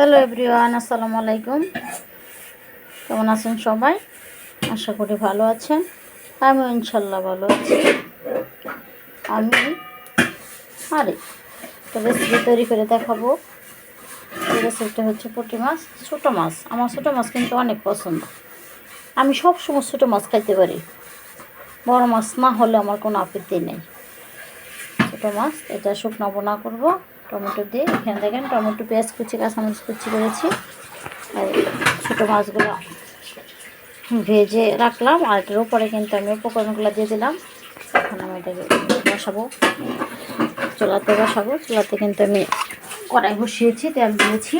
Hello everyone, আসসালামু আলাইকুম। কেমন আছেন সবাই? আশা করি ভালো আছেন। আমি ইনশাল্লাহ ভালো আছি। আমি আরে তো রেসিপি তৈরি করে দেখাবো। এই রেসিপিটা হচ্ছে পুঁটি মাছ, ছোটো মাছ। আমার ছোটো মাছ কিন্তু অনেক পছন্দ। আমি সব সময় ছোটো মাছ খাইতে পারি। বড় মাছ না হলে আমার কোনো আপত্তি নেই। ছোটো মাছ, এটা শুকনো বোনা করব। টমেটো দিয়ে এখানে দেখেন টমেটো পেঁয়াজ কুচি, কাঁচামরিচ কুচি করেছি। আর ছোটো মাছগুলো ভেজে রাখলাম, আর এটার উপরে কিন্তু আমি উপকরণগুলো দিয়ে দিলাম। এখন আমি এটাকে বসাবো। চুলাতে বসাবো। চুলাতে কিন্তু আমি কড়াই বসিয়েছি, তেল দিয়েছি।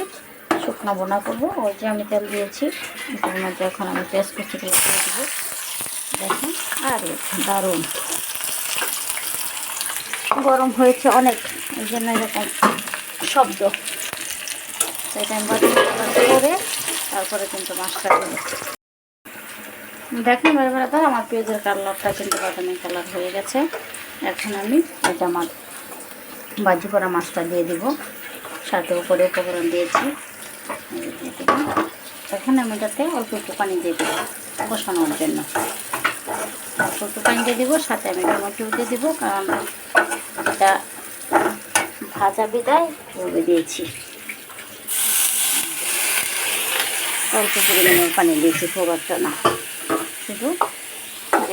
শুকনো বোনা করব। ওই যে আমি তেল দিয়েছি। এটার মধ্যে এখন আমি পেঁয়াজ কুচিগুলো দিয়ে দেবো। দেখেন, আর দারুণ। গরম হয়েছে অনেক, এই জন্য এরকম শব্দ। করে তারপরে কিন্তু মাছটা দেবো। দেখেন বেড়াতে আমার পেঁয়াজের কালারটা কিন্তু বাদামি কালার হয়ে গেছে। এখন আমি এটা আমার বাজি করা মাছটা দিয়ে দিব। সাথে উপরে উপকরণ দিয়েছি। এখন আমি এটাতে অল্প একটু পানি দিয়ে দেবো বসানোর জন্য। পানি দিয়ে দেবো? সাথে আমি টমেটো দিয়ে দেবো, কারণ এটা ভাজা বিদায় রবে দিয়েছি। অল্প পরিমাণে পানি দিয়েছি খুব একটা না। শুধু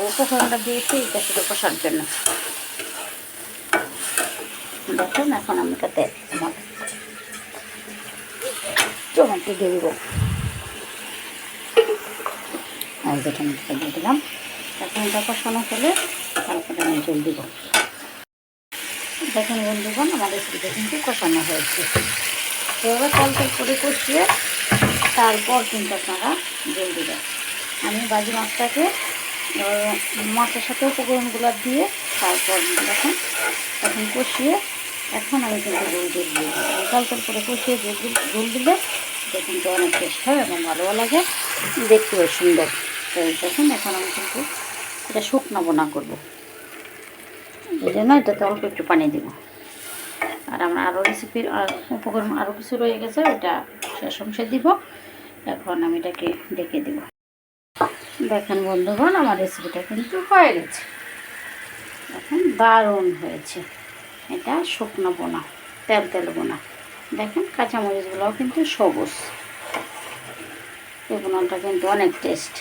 উপকরণটা দিয়েছি, এটা শুধু কষার জন্য। দেখুন এখন আমি তাতে টমেটো দিয়ে দেবো। আর যে টমেটোটা দিয়ে দিলাম। এখন এটা কষানো হলে তারপরে আমি জল দিব। দেখুন বন্ধুগণ আমার রেসিপিটা কিন্তু কষানো হয়েছে। এভাবে তল করে কষিয়ে তারপর কিন্তু আপনারা জল দেবেন। আমি বাজি মাছটাকে মাছের সাথে উপকরণগুলো দিয়ে তারপর দেখুন, এখন কষিয়ে এখন আমি কিন্তু জল দিয়ে দিয়ে তল করে কষিয়ে জল জল দিলে এটা কিন্তু অনেক টেস্ট হয় এবং ভালোও লাগে, দেখতেও সুন্দর। তো দেখুন এখন আমি কিন্তু এটা শুকনো বোনা করব। এই জন্য এটাতে অল্প একটু পানি দিব। আর আমরা আরও রেসিপির উপকরণ আরও কিছু রয়ে গেছে ওটা শেষ অংশে দিব। এখন আমি এটাকে ডেকে দিব। দেখেন বন্ধুগণ, আমার রেসিপিটা কিন্তু হয়ে গেছে। এখন দারুণ হয়েছে। এটা শুকনো বোনা, তেল তেল বোনা। দেখেন, কাঁচামরিচগুলোও কিন্তু সবুজ। এই বোনাটা কিন্তু অনেক টেস্ট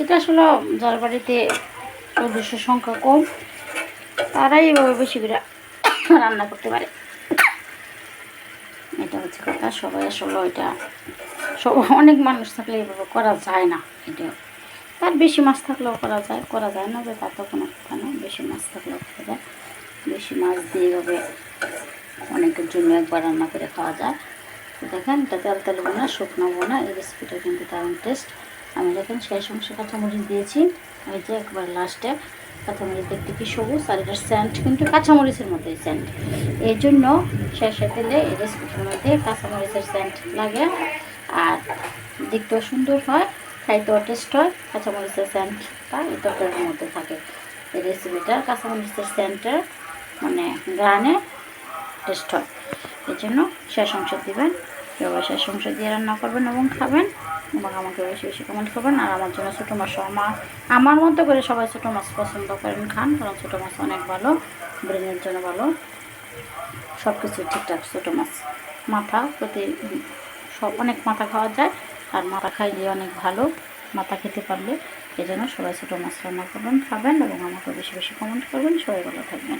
এটা আসলে যার বাড়িতে সদস্যের সংখ্যা কম, তারাই এভাবে বেশি করে রান্না করতে পারে। এটা হচ্ছে কথা, সবাই আসলে ওইটা, সব, অনেক মানুষ থাকলে এভাবে করা যায় না, এটা। তার বেশি মাছ থাকলেও করা যায় করা যায় না যে তার তো কোনো কথা না, বেশি মাছ থাকলেও করা যায়। বেশি মাছ দিয়ে এভাবে অনেকের জন্য একবার রান্না করে খাওয়া যায়। দেখেন, এটা তেল তেল বোনা, শুকনো বোনা, এই রেসিপিটা কিন্তু দারুণ টেস্ট আমি দেখেন শেষ অংশে কাঁচামরিচ দিয়েছি। ওই যে একবার লাস্টে কাঁচামরিচ দেখতে কি সবুজ আর এটার স্যান্ট কিন্তু কাঁচামরিচের মতোই স্যান্ট এই জন্য শেষে দিলে এই রেসিপিটার মধ্যে কাঁচামরিচের স্যান্ট লাগে। আর দেখতেও সুন্দর হয়, খাইতেও টেস্ট হয়, কাঁচামরিচের স্যান্টটা এই তরকারির মধ্যে থাকে। এই রেসিপিটার কাঁচামরিচের স্যান্টের মানে গ্রানে টেস্ট হয়। এই জন্য শেষ অংশ দিবেন সবাই শেষ অংশ দিয়ে রান্না করবেন এবং খাবেন। এবং আমাকে বেশি বেশি কমেন্ট করবেন। আর আমার জন্য ছোটো মাছ আমার আমার মতো করে সবাই ছোটো মাছ পছন্দ করেন, খান। কারণ ছোটো মাছ অনেক ভালো, ব্রেনের জন্য ভালো। সব কিছু ঠিকঠাক ছোটো মাছ। মাথা প্রতি সব অনেক মাথা খাওয়া যায়, আর মাথা খাইলে অনেক ভালো। মাথা খেতে পারলে এই জন্য সবাই ছোটো মাছ রান্না করবেন, খাবেন এবং আমাকে বেশি বেশি কমেন্ট করবেন। সবাই ভালো থাকবেন।